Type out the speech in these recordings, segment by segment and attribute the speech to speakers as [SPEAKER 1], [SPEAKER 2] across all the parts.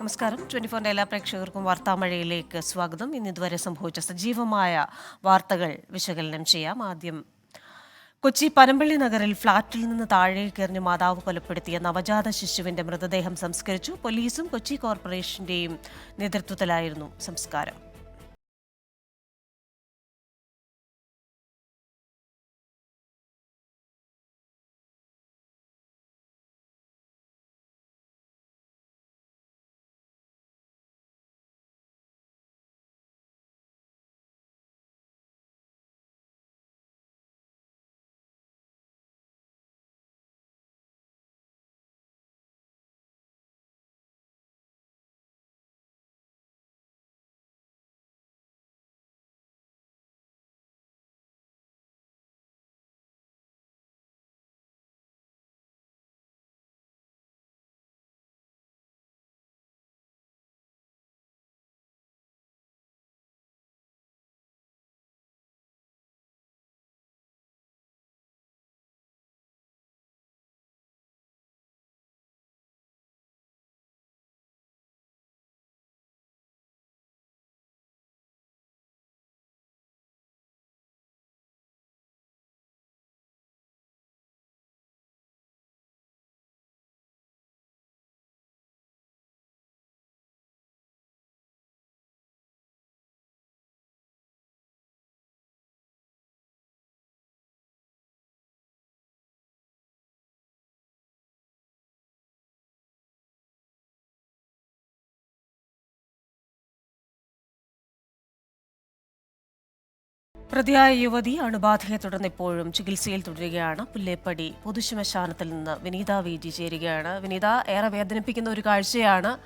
[SPEAKER 1] നമസ്കാരം. ട്വന്റി ഫോറിന്റെ എല്ലാ പ്രേക്ഷകർക്കും വാർത്താമഴയിലേക്ക് സ്വാഗതം. ഇന്ന് ഇതുവരെ സംഭവിച്ച സജീവമായ വാർത്തകൾ വിശകലനം ചെയ്യാം. ആദ്യം കൊച്ചി പനമ്പള്ളി നഗറിൽ ഫ്ളാറ്റിൽ നിന്ന് താഴേക്ക് എറിഞ്ഞ് മാതാവ് കൊലപ്പെടുത്തിയ നവജാത ശിശുവിന്റെ മൃതദേഹം സംസ്കരിച്ചു. പോലീസും കൊച്ചി കോർപ്പറേഷന്റെയും നേതൃത്വത്തിലായിരുന്നു സംസ്കാരം. പ്രതിയായ യുവതി അണുബാധയെ തുടർന്ന് ഇപ്പോഴും ചികിത്സയിൽ തുടരുകയാണ്. പുല്ലേപ്പടി പൊതുശ്മശാനത്തിൽ നിന്ന് വിനീത വി. ചേരുകയാണ്. വിനീത ഏറെ വേദനിപ്പിക്കുന്ന ഒരു കാഴ്ചയാണ്.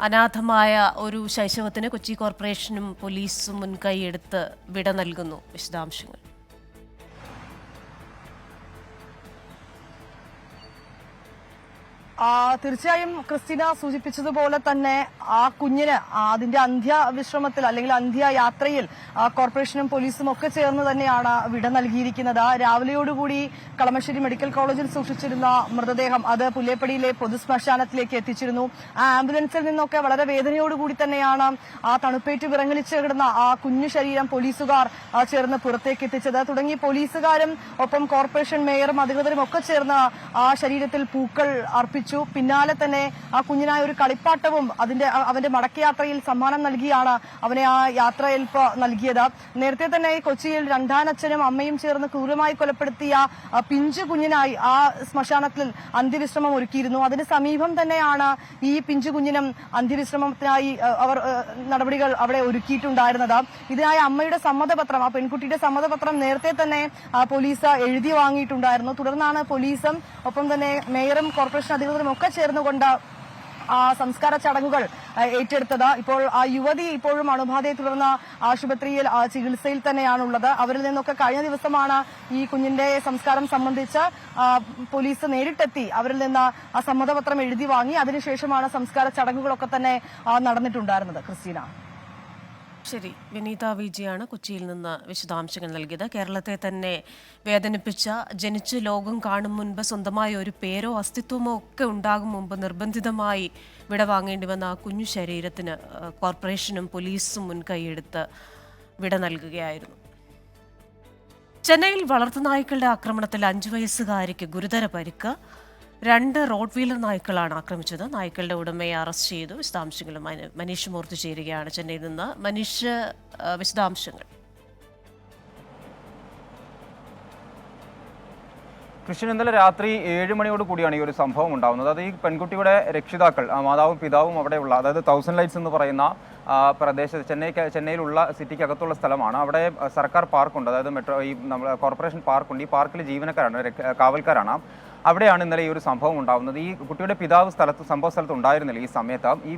[SPEAKER 1] അനാഥമായ ഒരു ശൈശവത്തിന് കൊച്ചി കോർപ്പറേഷനും പോലീസും മുൻകൈയെടുത്ത് വിട നൽകുന്നു വിശദാംശങ്ങൾ.
[SPEAKER 2] തീർച്ചയായും ക്രിസ്റ്റീന സൂചിപ്പിച്ചതുപോലെ തന്നെ ആ കുഞ്ഞിന് അതിന്റെ അന്ത്യവിശ്രമത്തിൽ അല്ലെങ്കിൽ അന്ത്യയാത്രയിൽ കോർപ്പറേഷനും പോലീസും ഒക്കെ ചേർന്ന് തന്നെയാണ് വിട നൽകിയിരിക്കുന്നത്. രാവിലെയോടുകൂടി കളമശ്ശേരി മെഡിക്കൽ കോളേജിൽ സൂക്ഷിച്ചിരുന്ന മൃതദേഹം അത് പുല്ലേപ്പടിയിലെ പൊതുശ്മശാനത്തിലേക്ക് എത്തിച്ചിരുന്നു. ആ ആംബുലൻസിൽ നിന്നൊക്കെ വളരെ വേദനയോടുകൂടി തന്നെയാണ് ആ തണുപ്പേറ്റ് വിറങ്ങലിച്ച് കിടന്ന ആ കുഞ്ഞു ശരീരം പോലീസുകാർ ചേർന്ന് പുറത്തേക്ക് എത്തിച്ചത്. തുടങ്ങി പോലീസുകാരും ഒപ്പം കോർപ്പറേഷൻ മേയറും അധികൃതരും ഒക്കെ ചേർന്ന് ആ ശരീരത്തിൽ പൂക്കൾ അർപ്പിച്ചു. പിന്നാലെ തന്നെ ആ കുഞ്ഞിനായ ഒരു കളിപ്പാട്ടവും അതിന്റെ അവന്റെ മടക്കയാത്രയിൽ സമ്മാനം നൽകിയാണ് അവനെ ആ യാത്രയിൽ നൽകിയത്. നേരത്തെ തന്നെ കൊച്ചിയിൽ രണ്ടാനച്ഛനും അമ്മയും ചേർന്ന് ക്രൂരമായി കൊലപ്പെടുത്തിയ പിഞ്ചു കുഞ്ഞിനായി ആ ശ്മശാനത്തിൽ അന്ത്യവിശ്രമം ഒരുക്കിയിരുന്നു. അതിന് സമീപം തന്നെയാണ് ഈ പിഞ്ചു കുഞ്ഞിനും അന്ത്യവിശ്രമത്തിനായി അവർ നടപടികൾ അവിടെ ഒരുക്കിയിട്ടുണ്ടായിരുന്നത്. ഇതിനായി അമ്മയുടെ സമ്മതപത്രം ആ പെൺകുട്ടിയുടെ സമ്മതപത്രം നേരത്തെ തന്നെ പോലീസ് എഴുതി വാങ്ങിയിട്ടുണ്ടായിരുന്നു. തുടർന്നാണ് പോലീസും ഒപ്പം തന്നെ മേയറും കോർപ്പറേഷൻ അധികൃതരും ഒക്കെ ചേർന്നുകൊണ്ട് ആ സംസ്കാര ചടങ്ങുകൾ ഏറ്റെടുത്തത്. ഇപ്പോൾ ആ യുവതി ഇപ്പോഴും അണുബാധയെ തുടർന്ന് ആശുപത്രിയിൽ ചികിത്സയിൽ തന്നെയാണുള്ളത്. അവരിൽ നിന്നൊക്കെ കഴിഞ്ഞ ദിവസമാണ് ഈ കുഞ്ഞിന്റെ സംസ്കാരം സംബന്ധിച്ച് പോലീസ് നേരിട്ടെത്തി. അവരിൽ നിന്ന് ആ സമ്മതപത്രം എഴുതി വാങ്ങി. അതിനുശേഷമാണ് സംസ്കാര ചടങ്ങുകളൊക്കെ തന്നെ നടന്നിട്ടുണ്ടായിരുന്നത്. ക്രിസ്റ്റീന.
[SPEAKER 1] ശരി. വിനീത വിജിയാണ് കൊച്ചിയിൽ നിന്ന് വിശദാംശങ്ങൾ നൽകിയത്. കേരളത്തെ തന്നെ വേദനിപ്പിച്ച ജനിച്ച് ലോകം കാണും മുൻപ് സ്വന്തമായ ഒരു പേരോ അസ്തിത്വമോ ഒക്കെ ഉണ്ടാകും മുമ്പ് നിർബന്ധിതമായി വിട വാങ്ങേണ്ടി വന്ന ആ കുഞ്ഞു ശരീരത്തിന് കോർപ്പറേഷനും പോലീസും മുൻകൈയെടുത്ത് വിട നൽകുകയായിരുന്നു. ചെന്നൈയിൽ വളർത്തുനായ്ക്കളുടെ ആക്രമണത്തിൽ അഞ്ചു വയസ്സുകാരിക്ക് ഗുരുതര പരിക്ക്. രണ്ട് റോഡ് വീലർ നായ്ക്കളാണ് ആക്രമിച്ചത്. നായ്ക്കളുടെ ഉടമയെ അറസ്റ്റ് ചെയ്തു. വിശദാംശങ്ങളും മന- മനീഷ് മൂർത്തി ചേരുകയാണ്. ചെന്നൈയിൽ നിന്ന് മനീഷ് വിശദാംശങ്ങൾ.
[SPEAKER 3] കൃഷ്ണൻ ഇന്നലെ രാത്രി ഏഴ് മണിയോട് കൂടിയാണ് ഈ ഒരു സംഭവം ഉണ്ടാകുന്നത് അത് ഈ പെൺകുട്ടിയുടെ രക്ഷിതാക്കൾ മാതാവും പിതാവും അവിടെയുള്ള അതായത് തൗസൻഡ് ലൈറ്റ്സ് എന്ന് പറയുന്ന പ്രദേശത്ത് ചെന്നൈ ചെന്നൈയിലുള്ള സിറ്റിക്കകത്തുള്ള സ്ഥലമാണ്. അവിടെ സർക്കാർ പാർക്കുണ്ട്. അതായത് മെട്രോ ഈ നമ്മൾ കോർപ്പറേഷൻ പാർക്കുണ്ട് ഈ പാർക്കിൽ ജീവനക്കാരാണ് കാവൽക്കാരാണ്. അവിടെയാണ് ഇന്നലെ ഈ ഒരു സംഭവം ഉണ്ടാകുന്നത് ഈ കുട്ടിയുടെ പിതാവ് സ്ഥലത്ത് സംഭവ സ്ഥലത്ത് ഉണ്ടായിരുന്നില്ല ഈ സമയത്ത്. ഈ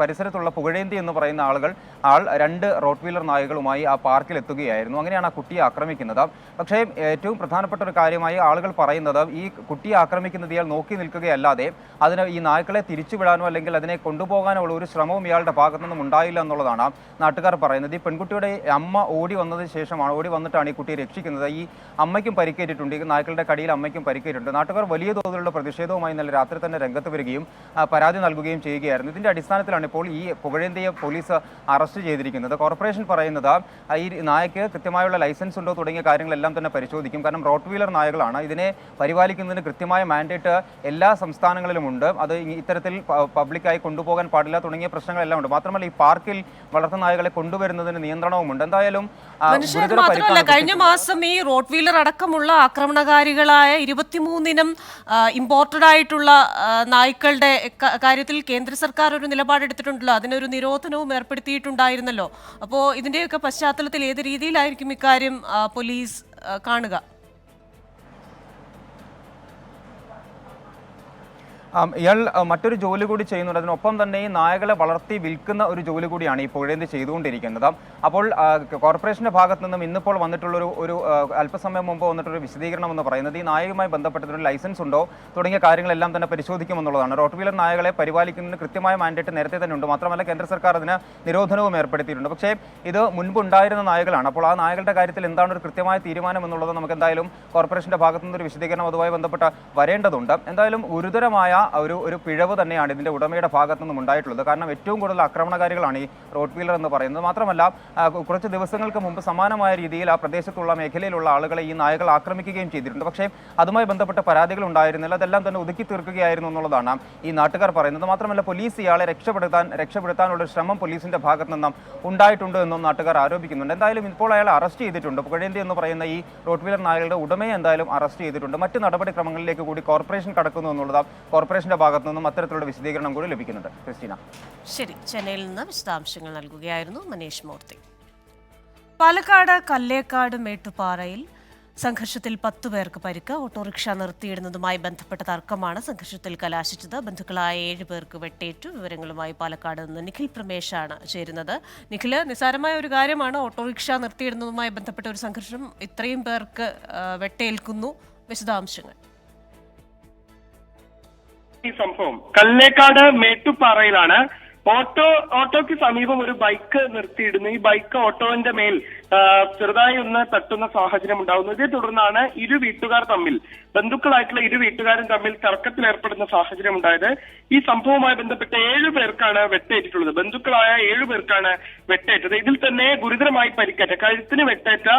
[SPEAKER 3] പരിസരത്തുള്ള പുകഴേന്തി എന്ന് പറയുന്ന ആളുകൾ ആൾ രണ്ട് റോട്ട് വീലർ നായകളുമായി ആ പാർക്കിൽ എത്തുകയായിരുന്നു. അങ്ങനെയാണ് ആ കുട്ടിയെ ആക്രമിക്കുന്നത്. പക്ഷേ ഏറ്റവും പ്രധാനപ്പെട്ട ഒരു കാര്യമായി ആളുകൾ പറയുന്നത് ഈ കുട്ടിയെ ആക്രമിക്കുന്നത് ഇയാൾ നോക്കി നിൽക്കുകയല്ലാതെ അതിന് ഈ നായ്ക്കളെ തിരിച്ചുവിടാനോ അല്ലെങ്കിൽ അതിനെ കൊണ്ടുപോകാനോ ഉള്ള ഒരു ശ്രമവും ഇയാളുടെ ഭാഗത്തു നിന്നും ഉണ്ടായില്ല എന്നുള്ളതാണ് നാട്ടുകാർ പറയുന്നത്. ഈ പെൺകുട്ടിയുടെ അമ്മ ഓടി വന്നതിന് ശേഷമാണ് ഓടി വന്നിട്ടാണ് ഈ കുട്ടിയെ രക്ഷിക്കുന്നത്. ഈ അമ്മയ്ക്കും പരിക്കേറ്റിട്ടുണ്ട്. ഈ നായ്ക്കളുടെ കടിയിൽ അമ്മയ്ക്കും പരിക്കേറ്റിട്ടുണ്ട്. നാട്ടുകാർ വലിയ തോതിലുള്ള പ്രതിഷേധവുമായി ഇന്നലെ രാത്രി തന്നെ രംഗത്ത് വരികയും പരാതി നൽകുകയും ചെയ്യുകയായിരുന്നു ഇതിന്റെ അടിസ്ഥാനത്തിലാണ് ഇപ്പോൾ ഈ പുകഴേന്തിയെ പോലീസ് അറസ്റ്റ് ചെയ്തിരിക്കുന്നത് കോർപ്പറേഷൻ പറയുന്നത് ഈ നായക്ക് കൃത്യമായുള്ള ലൈസൻസ് ഉണ്ടോ തുടങ്ങിയ കാര്യങ്ങളെല്ലാം തന്നെ പരിശോധിക്കും കാരണം റോട്ട് വീലർ നായകളാണ് ഇതിനെ പരിപാലിക്കുന്നതിന് കൃത്യമായ മാൻഡേറ്റ് എല്ലാ സംസ്ഥാനങ്ങളിലുമുണ്ട് അത് ഇത്തരത്തിൽ പബ്ലിക്കായി കൊണ്ടുപോകാൻ പാടില്ല തുടങ്ങിയ പ്രശ്നങ്ങളെല്ലാം ഉണ്ട് മാത്രമല്ല ഈ പാർക്കിൽ വളർത്തു നായകളെ കൊണ്ടുവരുന്നതിന് നിയന്ത്രണവുമുണ്ട് എന്തായാലും
[SPEAKER 1] കഴിഞ്ഞ മാസം ഈ റോട്ട് വീലർ അടക്കമുള്ള ആക്രമണകാരികളായ ഇരുപത്തിമൂന്നിനം ഇമ്പോർട്ടഡ് ആയിട്ടുള്ള നായ്ക്കളുടെ കാര്യത്തിൽ കേന്ദ്ര സർക്കാർ ഒരു നിലപാടെടുത്തിട്ടുണ്ടല്ലോ അതിനൊരു നിരോധനവും ഏർപ്പെടുത്തിയിട്ടുണ്ടായിരുന്നല്ലോ. അപ്പോൾ ഇതിന്റെയൊക്കെ പശ്ചാത്തലത്തിൽ ഏത് രീതിയിലായിരിക്കും ഇക്കാര്യം പോലീസ് കാണുക?
[SPEAKER 3] ഇയാൾ മറ്റൊരു ജോലി കൂടി ചെയ്യുന്നുണ്ട്. അതിനൊപ്പം തന്നെ ഈ നായകളെ വളർത്തി വിൽക്കുന്ന ഒരു ജോലി കൂടിയാണ് ഈ പുഴേന്ത് ചെയ്തുകൊണ്ടിരിക്കുന്നത്. അപ്പോൾ കോർപ്പറേഷന്റെ കോർപ്പറേഷന്റെ ഭാഗത്ത് നിന്നും ഇന്നിപ്പോൾ വന്നിട്ടുള്ളൊരു ഒരു ഒരു അല്പസമയം മുമ്പ് വന്നിട്ടൊരു വിശദീകരണം എന്ന് പറയുന്നത് ഈ നായകമായി ബന്ധപ്പെട്ടൊരു ലൈസൻസ് ഉണ്ടോ? തുടങ്ങിയ കാര്യങ്ങളെല്ലാം തന്നെ പരിശോധിക്കുമെന്നുള്ളതാണ്. റോട്ട് വീലർ നായകളെ പരിപാലിക്കുന്നതിന് കൃത്യമായ മാൻഡേറ്റ് നേരത്തെ തന്നെ ഉണ്ട്. മാത്രമല്ല കേന്ദ്ര സർക്കാർ അതിന് നിരോധനവും ഏർപ്പെടുത്തിയിട്ടുണ്ട്. പക്ഷേ ഇത് മുൻപുണ്ടായിരുന്ന നായകളാണ്. അപ്പോൾ ആ നായകളുടെ കാര്യത്തിൽ എന്താണ് ഒരു കൃത്യമായ തീരുമാനം എന്നുള്ളത് നമുക്ക് എന്തായാലും കോർപ്പറേഷന്റെ ഭാഗത്തു നിന്നൊരു വിശദീകരണം അതുമായി ബന്ധപ്പെട്ട് വരേണ്ടതുണ്ട്. എന്തായാലും ഗുരുതരമായ ഒരു ഒരു പിഴവ് തന്നെയാണ് ഇതിന്റെ ഉടമയുടെ ഭാഗത്തു നിന്നും ഉണ്ടായിട്ടുള്ളത്. കാരണം ഏറ്റവും കൂടുതൽ ആക്രമണകാരികളാണ് ഈ റോഡ് വീലർ എന്ന് പറയുന്നത്. മാത്രമല്ല കുറച്ച് ദിവസങ്ങൾക്ക് മുമ്പ് സമാനമായ രീതിയിൽ ആ പ്രദേശത്തുള്ള മേഖലയിലുള്ള ആളുകളെ ഈ നായകൾ ആക്രമിക്കുകയും ചെയ്തിട്ടുണ്ട്. പക്ഷേ അതുമായി ബന്ധപ്പെട്ട പരാതികൾ ഉണ്ടായിരുന്നില്ല. അതെല്ലാം തന്നെ ഒതുക്കി തീർക്കുകയായിരുന്നു എന്നുള്ളതാണ് ഈ നാട്ടുകാർ പറയുന്നത്. മാത്രമല്ല പോലീസ് ഇയാളെ രക്ഷപ്പെടുത്താൻ രക്ഷപ്പെടുത്താനുള്ള ശ്രമം പോലീസിന്റെ ഭാഗത്തു നിന്നും ഉണ്ടായിട്ടുണ്ട് എന്നും നാട്ടുകാർ ആരോപിക്കുന്നുണ്ട്. എന്തായാലും ഇപ്പോൾ അയാൾ അറസ്റ്റ് ചെയ്തിട്ടുണ്ട്. പുകഴേന്തി എന്ന് പറയുന്ന ഈ റോഡ് വീലർ നായകളുടെ ഉടമയെ എന്തായാലും അറസ്റ്റ് ചെയ്തിട്ടുണ്ട്. മറ്റ് നടപടിക്രമങ്ങളിലേക്ക് കൂടി കോർപ്പറേഷൻ കടക്കുന്നു എന്നുള്ളത് കോർപ്പറേഷന്റെ ഭാഗത്തു നിന്നും അത്തരത്തിലുള്ള വിശദീകരണം കൂടി ലഭിക്കുന്നുണ്ട്. ക്രിസ്റ്റീന.
[SPEAKER 1] ശരി ചെന്നൈയിൽ നിന്ന് വിശദാംശങ്ങൾ നൽകുകയായിരുന്നു മനീഷ് മൂർത്തി. പാലക്കാട് കല്ലേക്കാട് മേട്ടുപാറയിൽ സംഘർഷത്തിൽ പത്തു പേർക്ക് പരിക്ക് ഓട്ടോറിക്ഷ നിർത്തിയിടുന്നതുമായി ബന്ധപ്പെട്ട തർക്കമാണ് സംഘർഷത്തിൽ കലാശിച്ചത്. ബന്ധുക്കളായ ഏഴ് പേർക്ക് വെട്ടേറ്റു. വിവരങ്ങളുമായി പാലക്കാട് നിന്ന് നിഖിൽ പ്രമേഷാണ് ചേരുന്നത്. നിഖിൽ നിസാരമായ ഒരു കാര്യമാണ് ഓട്ടോറിക്ഷ നിർത്തിയിടുന്നതുമായി ബന്ധപ്പെട്ട ഒരു സംഘർഷം. ഇത്രയും പേർക്ക് വെട്ടേൽക്കുന്നു. വിശദാംശങ്ങൾ.
[SPEAKER 4] ഈ സംഭവം. കല്ലേക്കാട് മേട്ടുപാറയിലാണ് ഓട്ടോ ഓട്ടോയ്ക്ക് സമീപം ഒരു ബൈക്ക് നിർത്തിയിടുന്നു. ഈ ബൈക്ക് ഓട്ടോവിന്റെ മേൽ ചെറുതായി ഒന്ന് തട്ടുന്ന സാഹചര്യം ഉണ്ടാകുന്നു ഇതേ തുടർന്നാണ് ഇരു വീട്ടുകാർ തമ്മിൽ ബന്ധുക്കളായിട്ടുള്ള ഇരു വീട്ടുകാരും തമ്മിൽ തർക്കത്തിൽ ഏർപ്പെടുന്ന സാഹചര്യം ഉണ്ടായത്. ഈ സംഭവവുമായി ബന്ധപ്പെട്ട് ഏഴു പേർക്കാണ് വെട്ടേറ്റിട്ടുള്ളത്. ബന്ധുക്കളായ ഏഴു പേർക്കാണ് വെട്ടേറ്റത്. ഇതിൽ തന്നെ ഗുരുതരമായി പരിക്കേറ്റ കഴുത്തിന് വെട്ടേറ്റ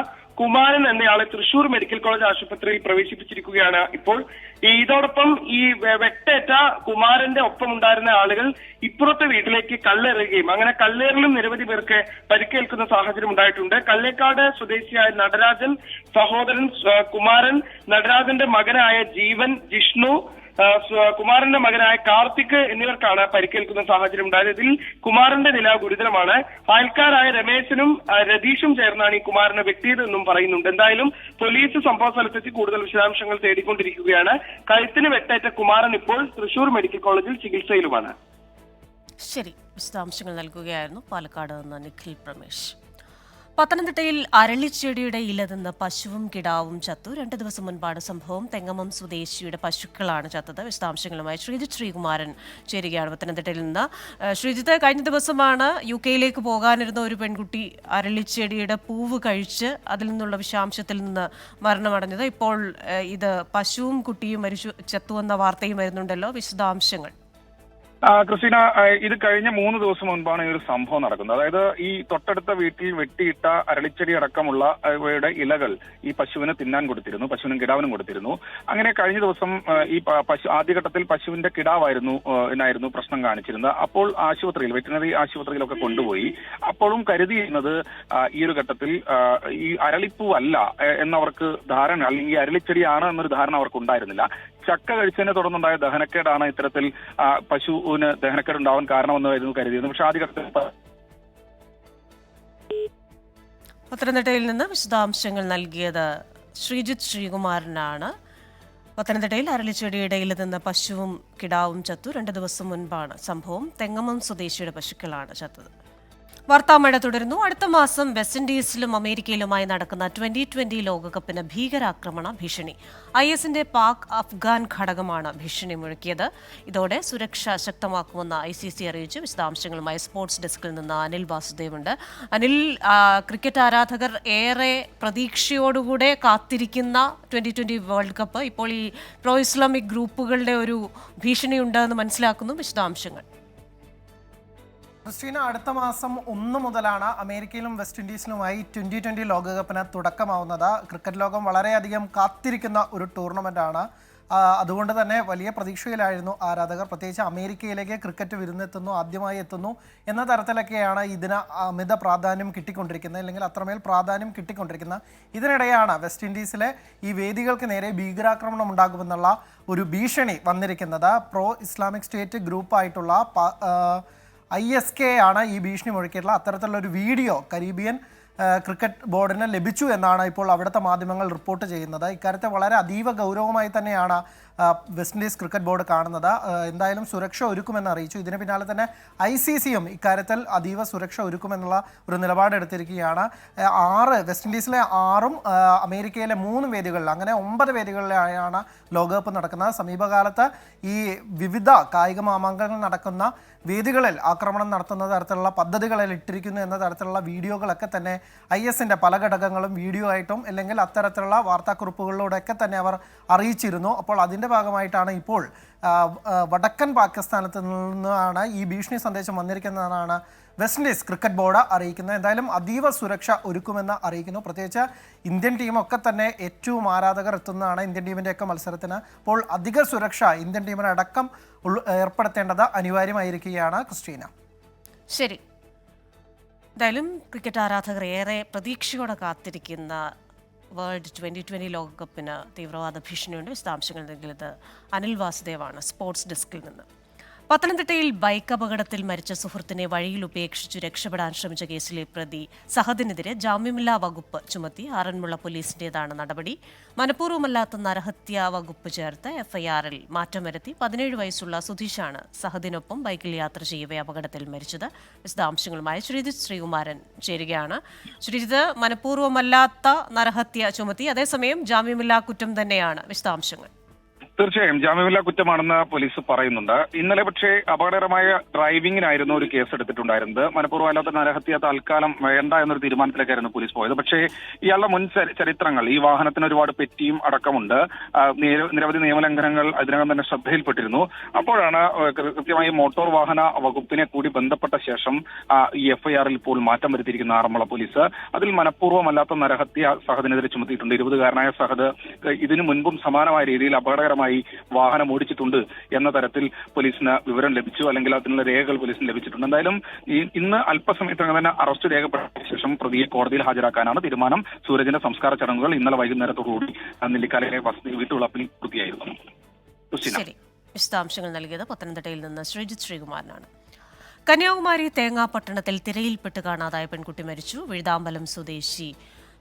[SPEAKER 4] കുമാരൻ എന്നയാളെ തൃശൂർ മെഡിക്കൽ കോളേജ് ആശുപത്രിയിൽ പ്രവേശിപ്പിച്ചിരിക്കുകയാണ് ഇപ്പോൾ ഈ ഇതോടൊപ്പം ഈ വെട്ടേറ്റ കുമാരന്റെ ഒപ്പം ഉണ്ടായിരുന്ന ആളുകൾ ഇപ്പുറത്തെ വീട്ടിലേക്ക് കല്ലെറിയുകയും അങ്ങനെ കല്ലേറിലും നിരവധി പേർക്ക് പരിക്കേൽക്കുന്ന സാഹചര്യം ഉണ്ടായിട്ടുണ്ട്. കല്ലേക്കാട് സ്വദേശിയായ നടരാജൻ സഹോദരൻ കുമാരൻ നടരാജന്റെ മകനായ ജീവൻ ജിഷ്ണു കുമാരന്റെ മകനായ കാർത്തിക് എന്നിവർക്കാണ് പരിക്കേൽക്കുന്ന സാഹചര്യം ഉണ്ടായത്. ഇതിൽ കുമാരന്റെ നില ഗുരുതരമാണ്. അയൽക്കാരായ രമേശനും രതീഷും ചേർന്നാണ് ഈ കുമാരനെ വെട്ടിയതെന്നും പറയുന്നുണ്ട്. എന്തായാലും പോലീസ് സംഭവ സ്ഥലത്തെത്തി കൂടുതൽ വിശദാംശങ്ങൾ തേടിക്കൊണ്ടിരിക്കുകയാണ്. കഴുത്തിന് വെട്ടേറ്റ കുമാരൻ ഇപ്പോൾ തൃശൂർ മെഡിക്കൽ കോളേജിൽ ചികിത്സയിലുമാണ്.
[SPEAKER 1] ശരി വിശദാംശങ്ങൾ നൽകുകയായിരുന്നു. പാലക്കാട് നിന്ന് നിഖിൽ പ്രമേഷ്. പത്തനംതിട്ടയിൽ അരളിച്ചെടിയുടെ ഇല നിന്ന് പശുവും കിടാവും ചത്തു. രണ്ട് ദിവസം മുൻപാണ് സംഭവം. തെങ്ങമം സ്വദേശിയുടെ പശുക്കളാണ് ചത്തത്. വിശദാംശങ്ങളുമായി ശ്രീജിത്ത് ശ്രീകുമാരൻ ചേരുകയാണ് പത്തനംതിട്ടയിൽ നിന്ന്. ശ്രീജിത്ത് കഴിഞ്ഞ ദിവസമാണ് യു കെയിലേക്ക് പോകാനിരുന്ന ഒരു പെൺകുട്ടി അരളിച്ചെടിയുടെ പൂവ് കഴിച്ച് അതിൽ നിന്നുള്ള വിഷാംശത്തിൽ നിന്ന് മരണമടഞ്ഞത്. ഇപ്പോൾ ഇത് പശുവും കുട്ടിയും മരിച്ചു ചത്തുവെന്ന വാർത്തയും വരുന്നുണ്ടല്ലോ. വിശദാംശങ്ങൾ.
[SPEAKER 5] ക്രിസ്റ്റീന ഇത് കഴിഞ്ഞ മൂന്ന് ദിവസം മുൻപാണ് ഈ ഒരു സംഭവം നടക്കുന്നത്. അതായത് ഈ തൊട്ടടുത്ത വീട്ടിൽ വെട്ടിയിട്ട അരളിച്ചെടി അടക്കമുള്ള ഇവയുടെ ഇലകൾ ഈ പശുവിന് തിന്നാൻ കൊടുത്തിരുന്നു പശുവിനും കിടാവിനും കൊടുത്തിരുന്നു. അങ്ങനെ കഴിഞ്ഞ ദിവസം ഈ പശു ആദ്യഘട്ടത്തിൽ പശുവിന്റെ കിടാവായിരുന്നു എന്നായിരുന്നു പ്രശ്നം കാണിച്ചിരുന്നത്. അപ്പോൾ ആശുപത്രിയിൽ വെറ്റിനറി ആശുപത്രിയിലൊക്കെ കൊണ്ടുപോയി. അപ്പോഴും കരുതിയിരുന്നത് ഈ ഒരു ഘട്ടത്തിൽ ഈ അരളിപ്പൂ അല്ല എ- എന്നവർക്ക് ധാരണ അല്ലെങ്കിൽ അരളിച്ചെടിയാണ് എന്നൊരു ധാരണ അവർക്ക് ഉണ്ടായിരുന്നില്ല ചക്ക കഴിച്ചതിനെ തുടർന്നുണ്ടായ ദഹനക്കേടാണ് ഇത്തരത്തിൽ പശുവിന് ദഹനക്കേട് ഉണ്ടാവാൻ കാരണമെന്നായിരുന്നു കരുതിയത് പക്ഷെ പ-
[SPEAKER 1] പത്തനംതിട്ടയിൽ നിന്ന് വിശദാംശങ്ങൾ നൽകിയത് ശ്രീജിത് ശ്രീകുമാരനാണ് പത്തനംതിട്ടയിൽ അരളിച്ചെടിയുടെ ഇല നിന്ന് പശുവും കിടാവും ചത്തു. രണ്ടു ദിവസം മുൻപാണ് സംഭവം. തെങ്ങമം സ്വദേശിയുടെ പശുക്കളാണ് ചത്തത്. വാർത്താമഴ തുടരുന്നു. അടുത്ത മാസം വെസ്റ്റ് ഇൻഡീസിലും അമേരിക്കയിലുമായി നടക്കുന്ന ട്വന്റി ട്വന്റി ലോകകപ്പിന് ഭീകരാക്രമണ ഭീഷണി. ഐ എസിന്റെ പാക് അഫ്ഗാൻ ഘടകമാണ് ഭീഷണി മുഴക്കിയത്. ഇതോടെ സുരക്ഷ ശക്തമാക്കുമെന്ന് ഐ സി സി അറിയിച്ചു. വിശദാംശങ്ങളുമായി സ്പോർട്സ് ഡെസ്കിൽ നിന്ന് അനിൽ വാസുദേവ് ഉണ്ട് അനിൽ ക്രിക്കറ്റ് ആരാധകർ ഏറെ പ്രതീക്ഷയോടുകൂടെ കാത്തിരിക്കുന്ന ട്വന്റി ട്വന്റി വേൾഡ് കപ്പ് ഇപ്പോൾ ഈ പ്രോ ഇസ്ലാമിക് ഗ്രൂപ്പുകളുടെ ഒരു ഭീഷണിയുണ്ടെന്ന് മനസ്സിലാക്കുന്നു. വിശദാംശങ്ങൾ.
[SPEAKER 6] ക്രിസ്റ്റീന അടുത്ത മാസം ഒന്ന് മുതലാണ് അമേരിക്കയിലും വെസ്റ്റ് ഇൻഡീസിലുമായി ട്വന്റി ട്വന്റി ലോകകപ്പിന് തുടക്കമാവുന്നത്. ക്രിക്കറ്റ് ലോകം വളരെയധികം കാത്തിരിക്കുന്ന ഒരു ടൂർണമെന്റാണ് അതുകൊണ്ട് തന്നെ വലിയ പ്രതീക്ഷയിലായിരുന്നു ആരാധകർ. പ്രത്യേകിച്ച് അമേരിക്കയിലേക്ക് ക്രിക്കറ്റ് വിരുന്നെത്തുന്നു ആദ്യമായി എത്തുന്നു എന്ന തരത്തിലൊക്കെയാണ് ഇതിന് അമിത പ്രാധാന്യം കിട്ടിക്കൊണ്ടിരിക്കുന്നത്. അല്ലെങ്കിൽ അത്രമേൽ പ്രാധാന്യം കിട്ടിക്കൊണ്ടിരിക്കുന്ന ഇതിനിടെയാണ് വെസ്റ്റ് ഇൻഡീസിലെ ഈ വേദികൾക്ക് നേരെ ഭീകരാക്രമണം ഉണ്ടാകുമെന്നുള്ള ഒരു ഭീഷണി വന്നിരിക്കുന്നത്. പ്രോ ഇസ്ലാമിക് സ്റ്റേറ്റ് ഗ്രൂപ്പായിട്ടുള്ള ഐ എസ് കെ ആണ് ഈ ഭീഷണി മുഴക്കിയിട്ടുള്ള അത്തരത്തിലുള്ള ഒരു വീഡിയോ കരീബിയൻ ക്രിക്കറ്റ് ബോർഡിന് ലഭിച്ചു എന്നാണ് ഇപ്പോൾ അവിടുത്തെ മാധ്യമങ്ങൾ റിപ്പോർട്ട് ചെയ്യുന്നത്. ഇക്കാര്യത്തെ വളരെ അതീവ ഗൗരവമായി തന്നെയാണ് വെസ്റ്റ് ഇൻഡീസ് ക്രിക്കറ്റ് ബോർഡ് കാണുന്നത്. എന്തായാലും സുരക്ഷ ഒരുക്കുമെന്ന് അറിയിച്ചു. ഇതിന് പിന്നാലെ തന്നെ ഐ സി സിയും ഇക്കാര്യത്തിൽ അതീവ സുരക്ഷ ഒരുക്കുമെന്നുള്ള ഒരു നിലപാടെടുത്തിരിക്കുകയാണ് ആറ് വെസ്റ്റ് ഇൻഡീസിലെ ആറും അമേരിക്കയിലെ മൂന്ന് വേദികളിൽ അങ്ങനെ ഒമ്പത് വേദികളിലായാണ് ലോകകപ്പ് നടക്കുന്നത്. സമീപകാലത്ത് ഈ വിവിധ കായിക മാമാങ്കങ്ങൾ നടക്കുന്ന വേദികളിൽ ആക്രമണം നടത്തുന്ന തരത്തിലുള്ള പദ്ധതികളിൽ ഇട്ടിരിക്കുന്നു എന്ന തരത്തിലുള്ള വീഡിയോകളൊക്കെ തന്നെ ഐ എസിന്റെ പല ഘടകങ്ങളും വീഡിയോ ആയിട്ടും അല്ലെങ്കിൽ അത്തരത്തിലുള്ള വാർത്താക്കുറിപ്പുകളിലൂടെയൊക്കെ തന്നെ അവർ അറിയിച്ചിരുന്നു. അപ്പോൾ അതിന്റെ ഭാഗമായിട്ടാണ് ഇപ്പോൾ വടക്കൻ പാകിസ്ഥാനത്ത് നിന്നാണ് ഈ ഭീഷണി സന്ദേശം വന്നിരിക്കുന്നതാണ് വെസ്റ്റ് ഇൻഡീസ് ക്രിക്കറ്റ് ബോർഡ് അറിയിക്കുന്നത്. എന്തായാലും അതീവ സുരക്ഷ ഒരുക്കുമെന്ന് അറിയിക്കുന്നു. പ്രത്യേകിച്ച് ഇന്ത്യൻ ടീമൊക്കെ തന്നെ ഏറ്റവും ആരാധകർ എത്തുന്നതാണ് ഇന്ത്യൻ ടീമിന്റെ ഒക്കെ മത്സരത്തിന്. അപ്പോൾ അധിക സുരക്ഷ ഇന്ത്യൻ ടീമിനടക്കം ഏർപ്പെടുത്തേണ്ടത് അനിവാര്യമായിരിക്കുകയാണ് ക്രിസ്റ്റീന.
[SPEAKER 1] ശരി. എന്തായാലും ക്രിക്കറ്റ് ആരാധകർ ഏറെ പ്രതീക്ഷയോടെ കാത്തിരിക്കുന്ന വേൾഡ് ട്വന്റി ട്വന്റി ലോകകപ്പിന് തീവ്രവാദ ഭീഷണിയുണ്ട് വിശദാംശങ്ങൾ നൽകിയത് അനിൽ വാസുദേവാണ് സ്പോർട്സ് ഡെസ്കിൽ നിന്ന്. പത്തനംതിട്ടയിൽ ബൈക്ക് അപകടത്തിൽ മരിച്ച സുഹൃത്തിനെ വഴിയിൽ ഉപേക്ഷിച്ചു രക്ഷപ്പെടാൻ ശ്രമിച്ച കേസിലെ പ്രതി സഹദിനെതിരെ ജാമ്യമില്ലാ വകുപ്പ് ചുമത്തി ആറന്മുള പോലീസിന്റേതാണ് നടപടി. മനഃപൂർവമല്ലാത്ത നരഹത്യാ വകുപ്പ് ചേർത്ത് എഫ്ഐആറിൽ മാറ്റം വരുത്തി പതിനേഴ് വയസ്സുള്ള സുധീഷാണ് സഹദിനൊപ്പം ബൈക്കിൽ യാത്ര ചെയ്യവേ അപകടത്തിൽ മരിച്ചത്. വിശദാംശങ്ങളുമായി ശ്രീജിത് ശ്രീകുമാരൻ ചേരുകയാണ്. ശ്രീജിത് മനഃപൂർവമല്ലാത്ത നരഹത്യ ചുമത്തി അതേസമയം ജാമ്യമില്ലാ കുറ്റം തന്നെയാണ്. വിശദാംശങ്ങൾ.
[SPEAKER 5] തീർച്ചയായും ജാമ്യമില്ലാ കുറ്റമാണെന്ന് പോലീസ് പറയുന്നുണ്ട്. ഇന്നലെ പക്ഷേ അപകടകരമായ ഡ്രൈവിംഗിനായിരുന്നു ഒരു കേസ് എടുത്തിട്ടുണ്ടായിരുന്നത്. മനഃപൂർവമല്ലാത്ത നരഹത്യ തൽക്കാലം വേണ്ട എന്നൊരു തീരുമാനത്തിലേക്കായിരുന്നു പോലീസ് പോയത്. പക്ഷേ ഇയാളുടെ മുൻ ചരിത്രങ്ങൾ ഈ വാഹനത്തിന് ഒരുപാട് പെറ്റിയും അടക്കമുണ്ട്. നിരവധി നിയമലംഘനങ്ങൾ ഇതിനകം തന്നെ ശ്രദ്ധയിൽപ്പെട്ടിരുന്നു. അപ്പോഴാണ് കൃത്യമായി മോട്ടോർ വാഹന വകുപ്പിനെ കൂടി ബന്ധപ്പെട്ട ശേഷം ഈ എഫ്ഐആറിൽ ഇപ്പോൾ മാറ്റം വരുത്തിയിരിക്കുന്ന ആറന്മുള പോലീസ്. അതിൽ മനഃപൂർവമല്ലാത്ത നരഹത്യ സഹദിനെതിരെ ചുമത്തിയിട്ടുണ്ട്. ഇരുപതുകാരനായ സഹദ് ഇതിനു മുൻപും സമാനമായ രീതിയിൽ അപകടകരമായി വാഹനം ഓടിച്ചിട്ടുണ്ട് എന്ന തരത്തിൽ പോലീസിന് വിവരം ലഭിച്ചു അല്ലെങ്കിൽ അതിനുള്ള രേഖകൾ പോലീസിന് ലഭിച്ചിട്ടുണ്ട്. എന്തായാലും ഇന്ന് അല്പസമയത്തിനകം തന്നെ അറസ്റ്റ് രേഖപ്പെടുത്തിയ ശേഷം പ്രതിയെ കോടതിയിൽ ഹാജരാക്കാനാണ് തീരുമാനം. സൂരജിന്റെ സംസ്കാര ചടങ്ങുകൾ ഇന്നലെ വൈകുന്നേരത്തോടുകൂടി നെല്ലിക്കാലയിലെ വസതി വീട്ടുവളപ്പിൽ പൂർത്തിയായിരുന്നു.
[SPEAKER 1] വിശദാംശങ്ങൾ നൽകിയത് പത്തനംതിട്ടയിൽ നിന്ന് ശ്രീജിത് ശ്രീകുമാരനാണ് കന്യാകുമാരി തേങ്ങാപട്ടണത്തിൽ തിരയിൽപ്പെട്ട് കാണാതായ പെൺകുട്ടി മരിച്ചു. വിഴുതാമ്പലം സ്വദേശി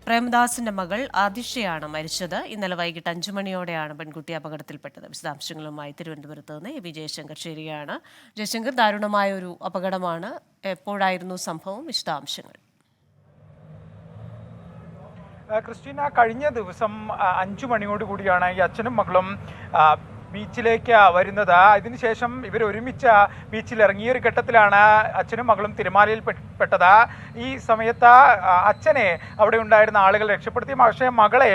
[SPEAKER 1] പ്രേമദാസിന്റെ മകൾ ആദിഷയാണ് മരിച്ചത്. ഇന്നലെ വൈകിട്ട് അഞ്ചു മണിയോടെയാണ് പെൺകുട്ടി അപകടത്തിൽപ്പെട്ടത്. വിശദാംശങ്ങളുമായി തിരുവനന്തപുരത്ത് നിന്ന് എ വി ജയശങ്കർ ശരിയാണ് ജയശങ്കർ ദാരുണമായ ഒരു അപകടമാണ്. എപ്പോഴായിരുന്നു സംഭവം? വിശദാംശങ്ങൾ.
[SPEAKER 7] ക്രിസ്റ്റീന കഴിഞ്ഞ ദിവസം അഞ്ചു മണിയോട് കൂടിയാണ് ഈ അച്ഛനും മകളും ബീച്ചിലേക്ക് വരുന്നത്. ഇതിനുശേഷം ഇവർ ഒരുമിച്ച് ബീച്ചിൽ ഇറങ്ങിയ ഒരു ഘട്ടത്തിലാണ് അച്ഛനും മകളും തിരുമാലയിൽ പെട്ടത്. ഈ സമയത്ത് അച്ഛനെ അവിടെ ഉണ്ടായിരുന്ന ആളുകൾ രക്ഷപ്പെടുത്തി. പക്ഷേ മകളെ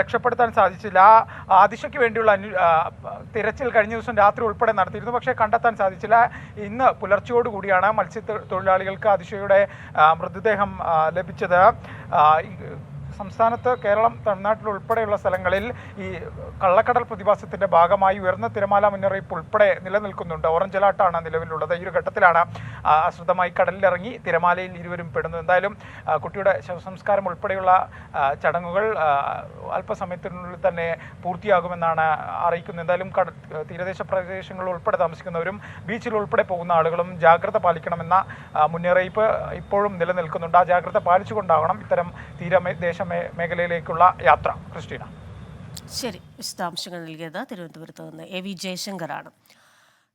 [SPEAKER 7] രക്ഷപ്പെടുത്താൻ സാധിച്ചില്ല. ആദിശയ്ക്ക് വേണ്ടിയുള്ള അന്വ തിരച്ചിൽ കഴിഞ്ഞ ദിവസം രാത്രി ഉൾപ്പെടെ നടത്തിയിരുന്നു. പക്ഷേ കണ്ടെത്താൻ സാധിച്ചില്ല. ഇന്ന് പുലർച്ചയോടുകൂടിയാണ് മത്സ്യത്തൊഴിലാളികൾക്ക് അതിശയുടെ മൃതദേഹം ലഭിച്ചത്. സംസ്ഥാനത്ത് കേരളം തമിഴ്നാട്ടിൽ ഉൾപ്പെടെയുള്ള സ്ഥലങ്ങളിൽ ഈ കള്ളക്കടൽ പ്രതിഭാസത്തിന്റെ ഭാഗമായി ഉയർന്ന തിരമാല മുന്നറിയിപ്പ് ഉൾപ്പെടെ നിലനിൽക്കുന്നുണ്ട്. ഓറഞ്ച് അലർട്ടാണ് നിലവിലുള്ളത്. ഈ ഒരു ഘട്ടത്തിലാണ് അശ്രദ്ധമായി കടലിലിറങ്ങി തിരമാലയിൽ ഇരുവരും പെടുന്നത്. എന്തായാലും കുട്ടിയുടെ ശവസംസ്കാരം ഉൾപ്പെടെയുള്ള ചടങ്ങുകൾ അല്പസമയത്തിനുള്ളിൽ തന്നെ പൂർത്തിയാകുമെന്നാണ് അറിയിക്കുന്നത്. എന്തായാലും കട തീരദേശ പ്രദേശങ്ങളിൽ ഉൾപ്പെടെ താമസിക്കുന്നവരും ബീച്ചിൽ ഉൾപ്പെടെ പോകുന്ന ആളുകളും ജാഗ്രത പാലിക്കണമെന്ന മുന്നറിയിപ്പ് ഇപ്പോഴും നിലനിൽക്കുന്നുണ്ട്. ആ ജാഗ്രത പാലിച്ചുകൊണ്ടാവണം ഇത്തരം തീരദേശ മേഖലയിലേക്കുള്ള യാത്ര ക്രിസ്റ്റീന.
[SPEAKER 1] ശരി വിശദാംശങ്ങൾ നൽകിയത് തിരുവനന്തപുരത്ത് നിന്ന് എ വി ജയശങ്കറാണ്.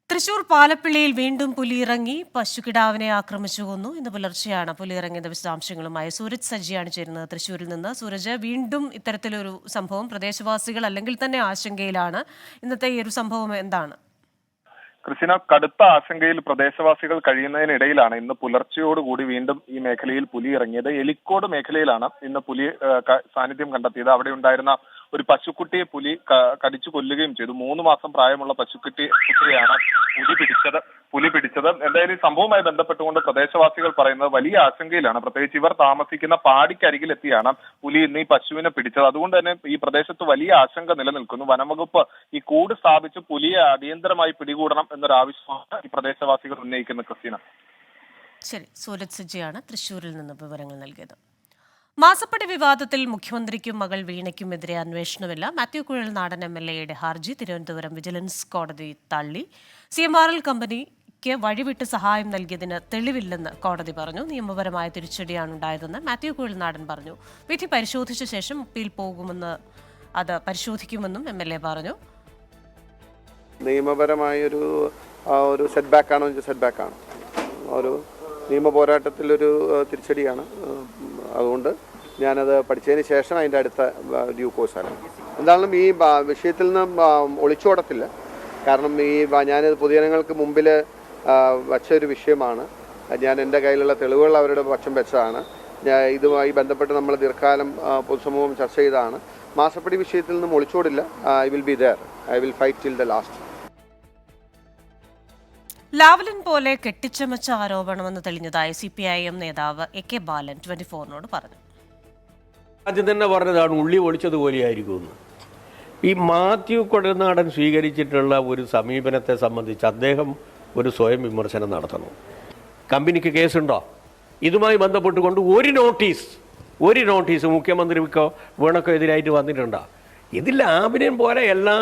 [SPEAKER 1] തൃശൂർ പാലപ്പിള്ളിയിൽ വീണ്ടും പുലിയിറങ്ങി പശുക്കിടാവിനെ ആക്രമിച്ചു കൊന്നു. ഇന്ന് പുലർച്ചെയാണ് പുലിയിറങ്ങിയത് വിശദാംശങ്ങളുമായി സൂരജ് സജ്ജിയാണ് ചേരുന്നത് തൃശൂരിൽ നിന്ന്. സൂരജ് വീണ്ടും ഇത്തരത്തിലൊരു സംഭവം പ്രദേശവാസികൾ അല്ലെങ്കിൽ തന്നെ ആശങ്കയിലാണ്. ഇന്നത്തെ ഈ ഒരു സംഭവം എന്താണ്?
[SPEAKER 8] കൃഷിന കടുത്ത ആശങ്കയിൽ പ്രദേശവാസികൾ കഴിയുന്നതിനിടയിലാണ് ഇന്ന് പുലർച്ചയോടുകൂടി വീണ്ടും ഈ മേഖലയിൽ പുലി ഇറങ്ങിയത് എലിക്കോട് മേഖലയിലാണ് ഇന്ന് പുലി സാന്നിധ്യം കണ്ടെത്തിയത്. അവിടെ ഉണ്ടായിരുന്ന ഒരു പശുക്കുട്ടിയെ പുലി കടിച്ചു കൊല്ലുകയും ചെയ്തു. മൂന്ന് മാസം പ്രായമുള്ള പശുക്കുട്ടി കുട്ടിയാണ് പുലി പിടിച്ചത് പുലി പിടിച്ചത്. എന്തായാലും സംഭവവുമായി ബന്ധപ്പെട്ടുകൊണ്ട് പ്രദേശവാസികൾ പറയുന്നത് വലിയ ആശങ്കയിലാണ്. പ്രത്യേകിച്ച് ഇവർ താമസിക്കുന്ന പാടിക്കരികിലെത്തിയാണ് പുലി ഇന്ന് ഈ പശുവിനെ പിടിച്ചത്. അതുകൊണ്ട് തന്നെ ഈ പ്രദേശത്ത് വലിയ ആശങ്ക നിലനിൽക്കുന്നു. വനംവകുപ്പ് ഈ കൂട് സ്ഥാപിച്ച് പുലിയെ അടിയന്തരമായി പിടികൂടണം എന്നൊരാവശ്യമാണ് ഈ പ്രദേശവാസികൾ ഉന്നയിക്കുന്ന ക്രിസ്റ്റീന.
[SPEAKER 1] ശരി സൂരജ് സജ്ജിയാണ് തൃശൂരിൽ നിന്ന് വിവരങ്ങൾ നൽകിയത്. മാസപ്പടി വിവാദത്തിൽ മുഖ്യമന്ത്രിക്കും മകൾ വീണയ്ക്കുമെതിരെ അന്വേഷണമില്ല. മാത്യു കുഴൽ നാടൻ എം എൽ എയുടെ ഹർജി തിരുവനന്തപുരം വിജിലൻസ് കോടതി തള്ളി. സി എം ആർ എൽ കമ്പനിക്ക് വഴിവിട്ട് സഹായം നൽകിയതിന് തെളിവില്ലെന്ന് കോടതി പറഞ്ഞു. നിയമപരമായ തിരിച്ചടിയാണ് ഉണ്ടായതെന്ന് മാത്യു കുഴൽ നാടൻ പറഞ്ഞു. വിധി പരിശോധിച്ച ശേഷം അപ്പീൽ പോകുമെന്ന് അത് പരിശോധിക്കുമെന്നും എം എൽ എ പറഞ്ഞു.
[SPEAKER 9] നിയമപരമായൊരു ഒരു സെറ്റ് ബാക്ക് ആണോ? എന്ന് സെറ്റ് ബാക്ക് ആണ്. ഒരു നിയമ പോരാട്ടത്തിലൊരു തിരിച്ചടിയാണ്. അതുകൊണ്ട് ഞാനത് പഠിച്ചതിന് ശേഷം അതിന്റെ അടുത്ത ഡ്യൂ കോഴ്സാണ് എന്തായാലും ഈ വിഷയത്തിൽ നിന്ന് ഒളിച്ചോടത്തില്ല കാരണം ഈ ഞാനിത് പൊതുജനങ്ങൾക്ക് മുമ്പിൽ വച്ചൊരു വിഷയമാണ്. ഞാൻ എന്റെ കയ്യിലുള്ള തെളിവുകൾ അവരുടെ പക്ഷം വെച്ചതാണ്. ഞാൻ ഇതുമായി ബന്ധപ്പെട്ട് നമ്മൾ ദീർഘകാലം പൊതുസമൂഹം ചർച്ച ചെയ്തതാണ്. മാസപ്പടി വിഷയത്തിൽ നിന്നും ഒളിച്ചോടില്ല. I will be there. I will fight till the last.
[SPEAKER 1] Lavalin പോലെ കെട്ടിച്ചമച്ച ആരോപണമെന്ന് തെളിഞ്ഞതായി സി പി ഐ എം നേതാവ് എ കെ ബാലൻ ട്വന്റി ഫോറിനോട് പറഞ്ഞു.
[SPEAKER 10] ആദ്യം തന്നെ പറഞ്ഞതാണ് ഉള്ളി ഒളിച്ചതുപോലെയായിരിക്കുമെന്ന് ഈ മാത്യു കൊടനാടൻ സ്വീകരിച്ചിട്ടുള്ള ഒരു സമീപനത്തെ സംബന്ധിച്ച് അദ്ദേഹം ഒരു സ്വയം വിമർശനം നടത്തണം. കമ്പനിക്ക് കേസുണ്ടോ? ഇതുമായി ബന്ധപ്പെട്ടുകൊണ്ട് ഒരു നോട്ടീസ് ഒരു നോട്ടീസ് മുഖ്യമന്ത്രിക്കോ വീണക്കോ എതിരായിട്ട് വന്നിട്ടുണ്ടോ? ഇത് ലാബിനെയും പോലെ എല്ലാ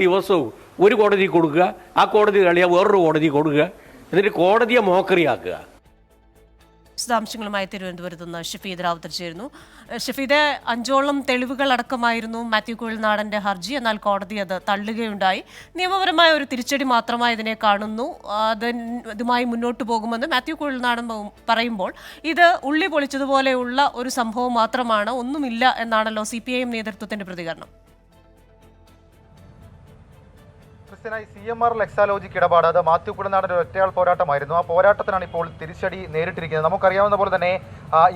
[SPEAKER 10] ദിവസവും ഒരു കോടതി കൊടുക്കുക ആ കോടതി തള്ളിയ വേറൊരു കോടതി കൊടുക്കുക. എന്നിട്ട് കോടതിയെ മോക്കറിയാക്കുക.
[SPEAKER 1] വിശദാംശങ്ങളുമായി തിരുവനന്തപുരത്ത് നിന്ന് ഷഫീദ് റാവുത്തർ ചേരുന്നു. ഷഫീദ് അഞ്ചോളം തെളിവുകൾ അടക്കമായിരുന്നു മാത്യു കുഴൽനാടന്റെ ഹർജി. എന്നാൽ കോടതി അത് തള്ളുകയുണ്ടായി. നിയമപരമായ ഒരു തിരിച്ചടി മാത്രമായി ഇതിനെ കാണുന്നു. അത് ഇതുമായി മുന്നോട്ട് പോകുമെന്ന് മാത്യു കുഴൽനാടൻ പറയുമ്പോൾ ഇത് ഉള്ളി പൊളിച്ചതുപോലെയുള്ള ഒരു സംഭവം മാത്രമാണ്. ഒന്നുമില്ല എന്നാണല്ലോ സി പി ഐ എം നേതൃത്വത്തിന്റെ പ്രതികരണം.
[SPEAKER 11] ക്രിസ്ത്യനായി സി എം ആർ എക്സാലോജിക്ക് ഇടപാട്. അത് മാത്യു കുടനാടൻ ഒരു ഒറ്റയാൾ പോരാട്ടമായിരുന്നു. ആ പോരാട്ടത്തിനാണ് ഇപ്പോൾ തിരിച്ചടി നേരിട്ടിരിക്കുന്നത്. നമുക്കറിയാവുന്ന പോലെ തന്നെ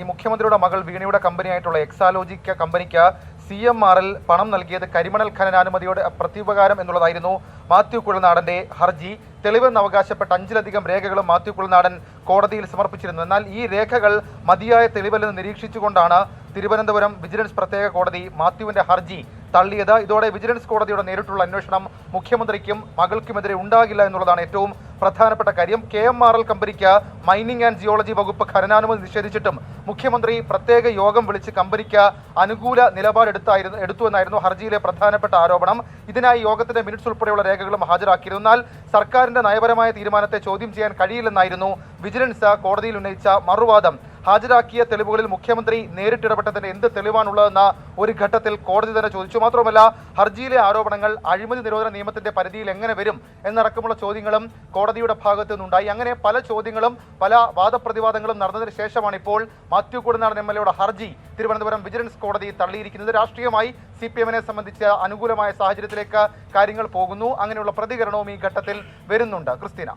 [SPEAKER 11] ഈ മുഖ്യമന്ത്രിയുടെ മകൾ വീണയുടെ കമ്പനിയായിട്ടുള്ള എക്സാലോജിക്ക കമ്പനിക്ക് സി എം ആറിൽ പണം നൽകിയത് കരിമണൽ ഖനനാനുമതിയുടെ പ്രത്യുപകാരം എന്നുള്ളതായിരുന്നു മാത്യു കുളനാടന്റെ ഹർജി. തെളിവെന്ന് അവകാശപ്പെട്ട അഞ്ചിലധികം രേഖകളും മാത്യു കുഴൽനാടൻ കോടതിയിൽ സമർപ്പിച്ചിരുന്നു. എന്നാൽ ഈ രേഖകൾ മതിയായ തെളിവല്ലെന്ന് നിരീക്ഷിച്ചുകൊണ്ടാണ് തിരുവനന്തപുരം വിജിലൻസ് പ്രത്യേക കോടതി മാത്യുവിന്റെ ഹർജി തള്ളിയത്. ഇതോടെ വിജിലൻസ് കോടതിയുടെ നേരിട്ടുള്ള അന്വേഷണം മുഖ്യമന്ത്രിക്കും മകൾക്കുമെതിരെ ഉണ്ടാകില്ല എന്നുള്ളതാണ് ഏറ്റവും പ്രധാനപ്പെട്ട കാര്യം. കെ എം ആർ എൽ കമ്പനിക്ക് മൈനിങ് ആൻഡ് ജിയോളജി വകുപ്പ് ഖനനാനുമതി നിഷേധിച്ചിട്ടും മുഖ്യമന്ത്രി പ്രത്യേക യോഗം വിളിച്ച് കമ്പനിക്ക് അനുകൂല നിലപാടെടുത്തായിരുന്നു എടുത്തു എന്നായിരുന്നു ഹർജിയിലെ പ്രധാനപ്പെട്ട ആരോപണം. ഇതിനായി യോഗത്തിന്റെ മിനിറ്റ്സ് ഉൾപ്പെടെയുള്ള രേഖകളും ഹാജരാക്കിയിരുന്നാൽ സർക്കാരിന്റെ നയപരമായ തീരുമാനത്തെ ചോദ്യം ചെയ്യാൻ കഴിയില്ലെന്നായിരുന്നു വിജിലൻസ് കോടതിയിൽ ഉന്നയിച്ച മറുവാദം. ഹാജരാക്കിയ തെളിവുകളിൽ മുഖ്യമന്ത്രി നേരിട്ടിടപെട്ടതിന് എന്ത് തെളിവാണുള്ളതെന്ന ഒരു ഘട്ടത്തിൽ കോടതി തന്നെ ചോദിച്ചു. മാത്രമല്ല ഹർജിയിലെ ആരോപണങ്ങൾ അഴിമതി നിരോധന നിയമത്തിന്റെ പരിധിയിൽ എങ്ങനെ വരും എന്നടക്കമുള്ള ചോദ്യങ്ങളും കോടതിയുടെ ഭാഗത്തു നിന്നുണ്ടായി. അങ്ങനെ പല ചോദ്യങ്ങളും പല വാദപ്രതിവാദങ്ങളും നടന്നതിന് ശേഷമാണ് ഇപ്പോൾ മാത്യു കുടനാടൻ എം എൽ എയുടെ ഹർജി തിരുവനന്തപുരം വിജിലൻസ് കോടതി തള്ളിയിരിക്കുന്നത്. രാഷ്ട്രീയമായി സി പി എമ്മിനെ സംബന്ധിച്ച് അനുകൂലമായ സാഹചര്യത്തിലേക്ക് കാര്യങ്ങൾ പോകുന്നു. അങ്ങനെയുള്ള പ്രതികരണവും ഈ ഘട്ടത്തിൽ വരുന്നുണ്ട്. ക്രിസ്tina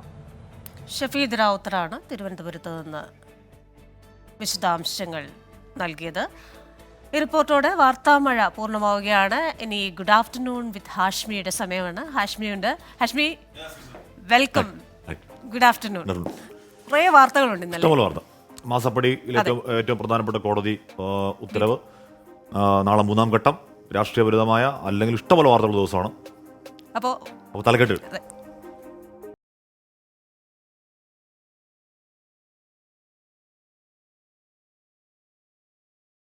[SPEAKER 1] ഷഫീദ് റാവുത്തറാണ് തിരുവനന്തപുരത്ത് നിന്ന് വിശദാംശങ്ങൾ നൽകിയത്. ഈ റിപ്പോർട്ടോടെ വാർത്താമഴ പൂർണമാവുകയാണ്. ഇനി ഗുഡ് ആഫ്റ്റർനൂൺ വിത്ത് ഹാഷ്മിയുടെ സമയമാണ്. ഹാഷ്മിയുണ്ട് ഹാഷ്മി വെൽക്കം ഗുഡ് ആഫ്റ്റർനൂൺ കുറേ വാർത്തകളുണ്ട് ഇന്നലെ.
[SPEAKER 12] മാസപ്പടിയിൽ ഏറ്റവും പ്രധാനപ്പെട്ട കോടതി ഉത്തരവ് നാളെ മൂന്നാം ഘട്ടം രാഷ്ട്രീയപരിതമായ അല്ലെങ്കിൽ ഇഷ്ടപോലെ വാർത്തകളുള്ള ദിവസമാണ്.
[SPEAKER 1] അപ്പോൾ
[SPEAKER 12] അപ്പോൾ തലക്കെട്ട്.